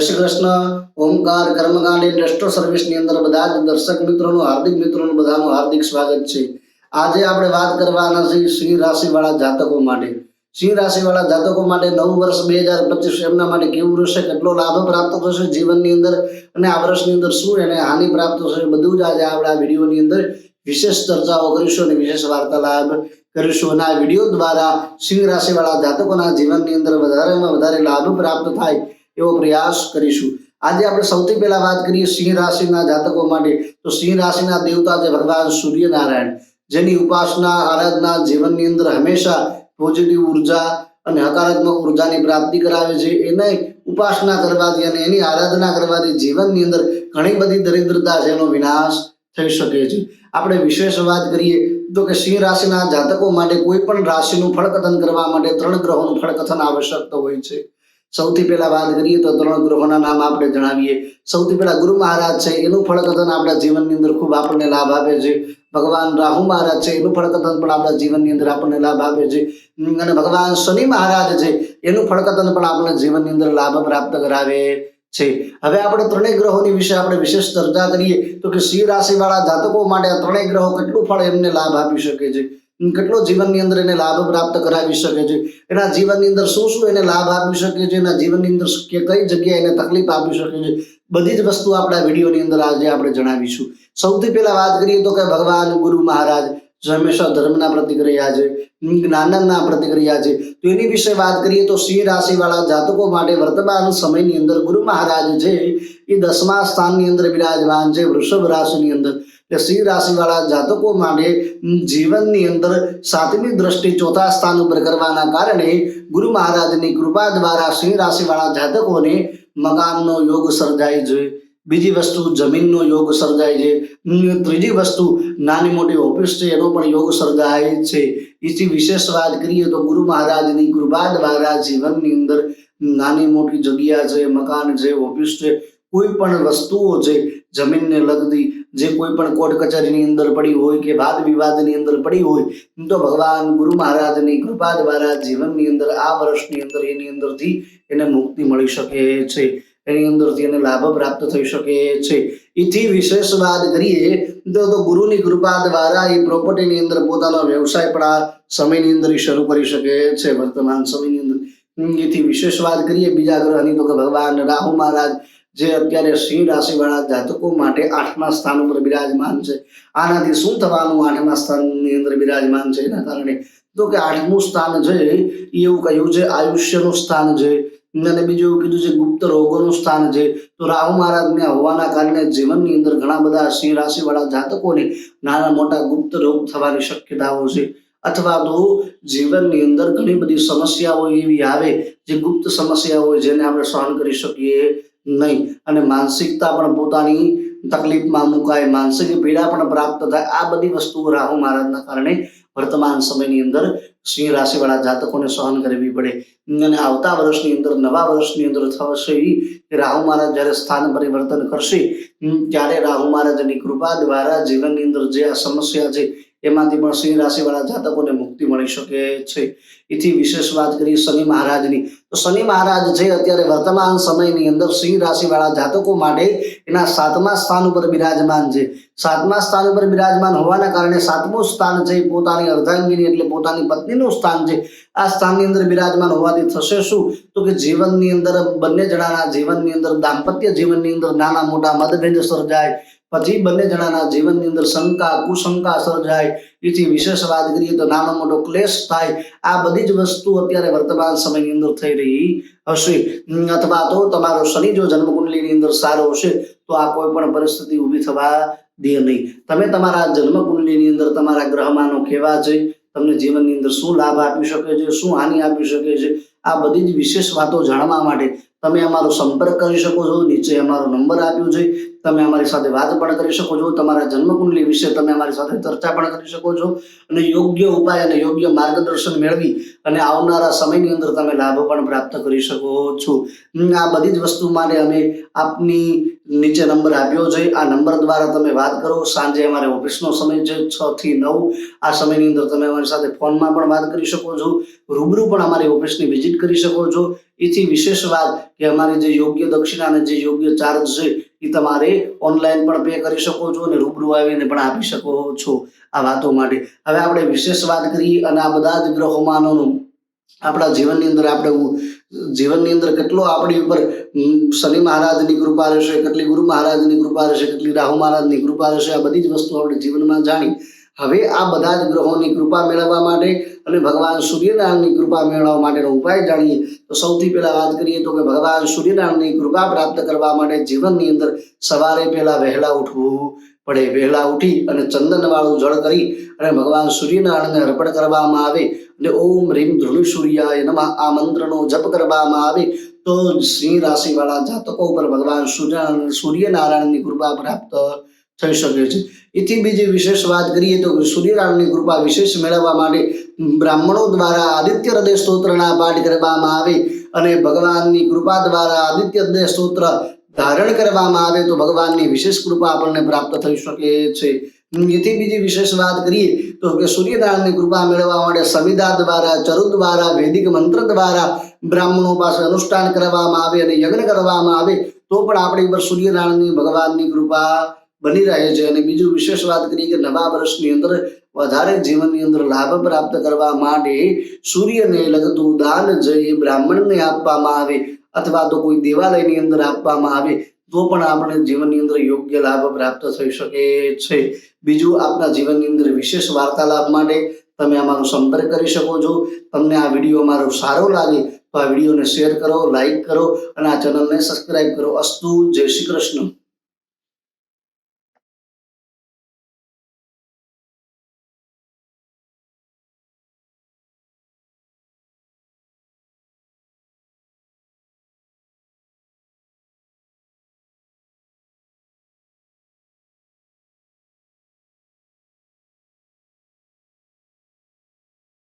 જય શ્રી કૃષ્ણ. ઓમકાર કર્મકાંડ ઇન્ડસ્ટ્રીયલ સર્વિસની અંદર બધા જ દર્શક મિત્રોનું, હાર્દિક મિત્રોનું બધાનું હાર્દિક સ્વાગત છે. આજે આપણે વાત કરવાના છે સિંહ રાશિવાળા જાતકો માટે. સિંહ રાશિવાળા જાતકો માટે નવું વર્ષ બે હજાર પચીસ એમના માટે કેવું રહેશે, કેટલો લાભ પ્રાપ્ત થશે જીવનની અંદર અને આ વર્ષની અંદર શું એને હાનિ પ્રાપ્ત થશે, બધું જ આજે આપણે આ વિડીયોની અંદર વિશેષ ચર્ચાઓ કરીશું અને વિશેષ વાર્તાલાપ કરીશું. અને આ વીડિયો દ્વારા સિંહ રાશિવાળા જાતકોના જીવનની અંદર વધારેમાં વધારે લાભ પ્રાપ્ત થાય એવો પ્રયાસ કરીશું. આજે આપણે સૌથી પહેલા વાત કરીએ સિંહ રાશિના જાતકો માટે. તો સિંહ રાશિના દેવતા છે ભગવાન સૂર્યનારાયણ, જેની ઉપાસના, આરાધના જીવનની અંદર હંમેશા પોઝિટિવ ઊર્જા અને હકારાત્મક ઉર્જાની પ્રાપ્તિ કરાવે છે. એને ઉપાસના કરવાથી અને એની આરાધના કરવાથી જીવનની અંદર ઘણી બધી દરિદ્રતા છે એનો વિનાશ થઈ શકે છે. આપણે વિશેષ વાત કરીએ તો કે સિંહ રાશિના જાતકો માટે કોઈ પણ રાશિનું ફળકથન કરવા માટે ત્રણ ગ્રહોનું ફળકથન આવશ્યક હોય છે. સૌથી પહેલા વાત કરીએ તો ત્રણ ગ્રહોના નામ આપણે જણાવીએ. સૌથી પહેલા ગુરુ મહારાજ છે, એનું ફળકથન આપણા જીવનની અંદર ખૂબ આપણને લાભ આપે છે. ભગવાન રાહુ મહારાજ છે, એનું ફળકથન પણ આપણા જીવનની અંદર આપણને લાભ આપે છે. અને ભગવાન શનિ મહારાજ છે, એનું ફળકથન પણ આપણા જીવનની અંદર લાભ પ્રાપ્ત કરાવે છે. હવે આપણે ત્રણેય ગ્રહોની વિશે આપણે વિશેષ ચર્ચા કરીએ તો કે સિંહ રાશિવાળા જાતકો માટે આ ત્રણેય ગ્રહો કેટલું ફળ એમને લાભ આપી શકે છે? કેટલો જીવનની અંદર એને લાભ પ્રાપ્ત કરાવી શકે છે? એના જીવનની અંદર શું શું એને લાભ આપી શકે છે? એના જીવનની અંદર કઈ જગ્યાએ એને તકલીફ આપી શકે છે? બધી જ વસ્તુ આપણા વિડીયોની અંદર આજે આપણે જણાવીશું. સૌથી પહેલા વાત કરીએ તો કે ભગવાન ગુરુ મહારાજ હંમેશા ધર્મના પ્રતિક રહ્યા છે જ્ઞાનના પ્રતિક રહ્યા છે. તો એની વિશે વાત કરીએ તો સિંહ રાશિવાળા જાતકો માટે વર્તમાન સમયની અંદર ગુરુ મહારાજ છે એ દસમા સ્થાનની અંદર બિરાજમાન છે, વૃષભ રાશિની અંદર. કે સિંહ રાશિવાળા જાતકો માટે જીવનની અંદર સાતમી દ્રષ્ટિ ચોથા સ્થાન ઉપર કરવાના કારણે ગુરુ મહારાજની કૃપા દ્વારા સિંહ રાશિવાળા જાતકોને મકાનનો યોગ સર્જાય છે. બીજી વસ્તુ, જમીનનો યોગ સર્જાય છે. ત્રીજી વસ્તુ, નાની મોટી ઓફિસ છે, એનો પણ યોગ સર્જાય છે. એથી વિશેષ વાત કરીએ તો ગુરુ મહારાજની કૃપા દ્વારા જીવનની અંદર નાની મોટી જગ્યા છે, મકાન છે, ઓફિસ છે, કોઈ પણ વસ્તુઓ છે, જમીનને લગતી જે કોઈ પણ કોર્ટ કચેરીની અંદર પડી હોય કે વાદ વિવાદની અંદર પડી હોય તો ભગવાન ગુરુ મહારાજની કૃપા દ્વારા જીવનની અંદર, આ વર્ષની અંદર એની અંદરથી એને મુક્તિ મળી શકે છે. એની અંદરથી એને લાભ પ્રાપ્ત થઈ શકે છે. એથી વિશેષ વાત કરીએ તો તો ગુરુની કૃપા દ્વારા એ પ્રોપર્ટીની અંદર પોતાનો વ્યવસાય પણ આ સમયની અંદર શરૂ કરી શકે છે, વર્તમાન સમયની અંદર. એથી વિશેષ વાત કરીએ, બીજા ગ્રહની તો કે ભગવાન રાહુ મહારાજ જે અત્યારે સિંહ રાશિવાળા જાતકો માટે આઠમા સ્થાન ઉપર બિરાજમાન છે. આનાથી શું થવાનું? આઠમા સ્થાનની અંદર બિરાજમાન છે. એના કારણે તો કે આઠમું સ્થાન છે એવું કહ્યું છે, આયુષ્યનું સ્થાન છે. અને બીજું એવું કીધું છે, ગુપ્ત રોગોનું સ્થાન છે. તો રાહુ મહારાજને હોવાના કારણે જીવનની અંદર ઘણા બધા સિંહ રાશિવાળા જાતકોને નાના મોટા ગુપ્ત રોગ થવાની શક્યતાઓ છે. અથવા તો જીવનની અંદર ઘણી બધી સમસ્યાઓ એવી આવે, જે ગુપ્ત સમસ્યા હોય જેને આપણે સહન કરી શકીએ. નહીં. અને માનસિકતા પણ પોતાની તકલીફમાં મુકાય, માનસિક પીડા પણ પ્રાપ્ત થાય. આ બધી વસ્તુઓ રાહુ મહારાજના કારણે વર્તમાન સમયની અંદર સિંહ રાશિવાળા જાતકોને સહન કરવી પડે. અને આવતા વર્ષની અંદર, નવા વર્ષની અંદર થશે રાહુ મહારાજ જ્યારે સ્થાન પરિવર્તન કરશે ત્યારે રાહુ મહારાજની કૃપા દ્વારા જીવનની અંદર જે આ સમસ્યા છે એમાંથી પણ સિંહ રાશિવાળા જાતકોને મુક્તિ મળી શકે છે. એથી વિશેષ વાત કરી શનિ મહારાજની. તો શનિ મહારાજ છે અત્યારે વર્તમાન સમયની અંદર સિંહ રાશિવાળા જાતકો માટે એના સાતમા સ્થાન ઉપર બિરાજમાન છે. સાતમા સ્થાન ઉપર બિરાજમાન હોવાના કારણે સાતમું સ્થાન છે પોતાની અર્ધાંગીની એટલે પોતાની પત્નીનું સ્થાન છે. આ સ્થાનની અંદર બિરાજમાન હોવાથી થશે શું? તો કે જીવનની અંદર બંને જણાના જીવનની અંદર દાંપત્ય જીવનની અંદર નાના મોટા મતભેદ સર્જાય. પછી બંને જણાના જીવનની અંદર શંકા, કુશંકા સર્જાય એથી વિશેષ વાત કરીએ તો નાનો મોટો ક્લેશ થાય. આ બધી જ વસ્તુ અત્યારે વર્તમાન સમયની અંદર થઈ રહી હશે. અથવા તો તમારો શનિ જો જન્મકુંડલીની અંદર સારો હશે, તો આ કોઈ પણ પરિસ્થિતિ ઊભી થવા દે નહીં. તમે તમારા જન્મકુંડલીની અંદર તમારા ગ્રહમાનો કેવા છે? તમને જીવનની અંદર શું લાભ આપી શકે છે? શું હાનિ આપી શકે છે? આ બધી જ વિશેષ વાતો જાણવા માટે તમે અમારો સંપર્ક કરી શકો છો. નીચે અમારો નંબર આપ્યો છે. તમે અમારી સાથે વાત પણ કરી શકો છો, તમારા જન્મકુંડલી વિશે તમે અમારી સાથે ચર્ચા પણ કરી શકો છો અને યોગ્ય ઉપાય અને યોગ્ય માર્ગદર્શન મેળવી અને આવનારા સમયની અંદર તમે લાભ પણ પ્રાપ્ત કરી શકો છો. આ બધી જ વસ્તુ માટે અમે આપની નીચે નંબર આપ્યો છે. આ નંબર દ્વારા તમે વાત કરો. સાંજે અમારે ઓફિસનો સમય છે, છ થી નવ. આ સમયની અંદર તમે અમારી સાથે ફોનમાં પણ વાત કરી શકો છો. રૂબરૂ પણ અમારી ઓફિસની વિઝિટ કરી શકો છો. એથી વિશેષ વાત કે અમારી જે યોગ્ય દક્ષિણા અને જે યોગ્ય ચાર્જ છે એ તમારે ઓનલાઈન પણ પે કરી શકો છો અને રૂબરૂ આવીને પણ આપી શકો છો આ વાતો માટે. હવે આપણે વિશેષ વાત કરીએ અને આ બધા જ ગ્રહોમાંનું આપણા જીવનની અંદર આપણે જીવનની અંદર કેટલો આપણી ઉપર શનિ મહારાજની કૃપા રહેશે, કેટલી ગુરુ મહારાજની કૃપા રહેશે, કેટલી રાહુ મહારાજની કૃપા રહેશે, આ બધી જ વસ્તુ આપણે જીવનમાં જાણી હવે આ બધા જ ગ્રહોની કૃપા મેળવવા માટે અને ભગવાન સૂર્યનારાયણની કૃપા મેળવવા માટેનો ઉપાય જાણીએ. તો સૌથી પહેલા વાત કરીએ તો કે ભગવાન સૂર્યનારાયણની કૃપા પ્રાપ્ત કરવા માટે જીવનની અંદર સવારે પહેલા વહેલા ઉઠવું પડે. વહેલા ઉઠી અને ચંદન વાળું જળ કરી અને ભગવાન સૂર્યનારાયણને અર્પણ કરવામાં આવે અને ઓમ રીમ ધ્રુવી સૂર્યાય નમઃ આ મંત્રનો જપ કરવામાં આવે તો સિંહ રાશિવાળા જાતકો ઉપર ભગવાન સૂર્ય સૂર્યનારાયણની કૃપા પ્રાપ્ત થઈ શકે છે. એથી બીજી વિશેષ વાત કરીએ તો સૂર્યનારાયણની કૃપા વિશેષ મેળવવા માટે બ્રાહ્મણો દ્વારા આદિત્ય હૃદય સ્તોત્રના પાઠ કરવામાં આવે અને ભગવાનની કૃપા દ્વારા આદિત્ય હૃદય સ્તોત્ર ધારણ કરવામાં આવે તો ભગવાનની વિશેષ કૃપા આપણને પ્રાપ્ત થઈ શકે છે. એથી બીજી વિશેષ વાત કરીએ તો કે સૂર્યનારાયણની કૃપા મેળવવા માટે સંવિધા દ્વારા ચરુ દ્વારા, વૈદિક મંત્ર દ્વારા બ્રાહ્મણો પાસે અનુષ્ઠાન કરવામાં આવે અને યજ્ઞ કરવામાં આવે તો પણ આપણી પર સૂર્યનારાયણની ભગવાનની કૃપા બની રહે છે. અને બીજું વિશેષ વાત કરીએ કે નવા વર્ષની અંદર વધારે જીવનની અંદર લાભ પ્રાપ્ત કરવા માટે સૂર્યને લગતું દાન જે બ્રાહ્મણને આપવામાં આવે અથવા તો કોઈ દેવાલયની અંદર આપવામાં આવે, તો પણ આપણે જીવનની અંદર યોગ્ય લાભ પ્રાપ્ત થઈ શકે છે. બીજું આપણા જીવનની અંદર વિશેષ વાર્તાલાપ માટે તમે અમારો સંપર્ક કરી શકો છો. તમને આ વીડિયો અમારો સારો લાગે તો આ વિડીયોને શેર કરો, લાઈક કરો અને આ ચેનલને સબસ્ક્રાઇબ કરો. અસ્તુ, જય શ્રી કૃષ્ણ.